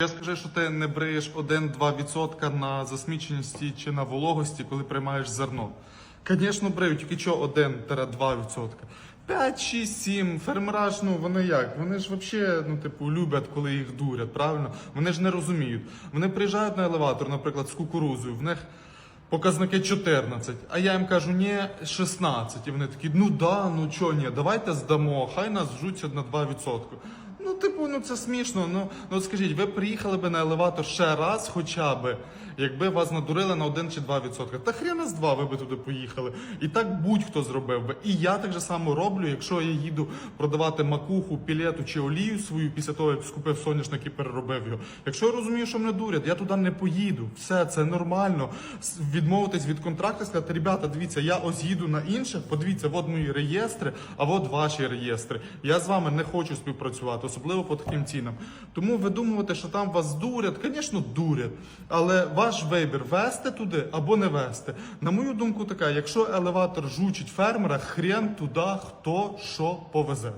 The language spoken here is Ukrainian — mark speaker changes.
Speaker 1: Я скажу, що ти не бриєш 1-2% на засміченості чи на вологості, коли приймаєш зерно. Звісно, брею, тільки що 1-2%. 5, 6, 7, фермера ж, ну вони як? Вони ж взагалі, ну, типу, люблять, коли їх дурять, правильно? Вони ж не розуміють. Вони приїжджають на елеватор, наприклад, з кукурузою, в них показники 14, а я їм кажу, ні, 16. І вони такі, ну да, ну чого ні, давайте здамо, хай нас жуться на 2%. Ну, типу, ну це смішно. Ну, ну скажіть, ви приїхали би на елеватор ще раз, хоча би, якби вас надурили на 1 чи 2%. Та хрена з два ви би туди поїхали. І так будь-хто зробив би. І я так же само роблю, якщо я їду продавати макуху, пілету чи олію свою після того, як скупив соняшник і переробив його. Якщо я розумію, що мене дурять, я туди не поїду. Все, це нормально. Відмовитись від контракту сказати, ребята, дивіться, я ось їду на інших, подивіться, от мої реєстри, а от ваші реєстри. Я з вами не хочу співпрацювати, особливо по таким цінам. Тому видумувати, що там вас дурять, звісно, дурять. Але ваш вибір вести туди або не вести. На мою думку, така, якщо елеватор жучить фермера, хрен туди хто що повезе.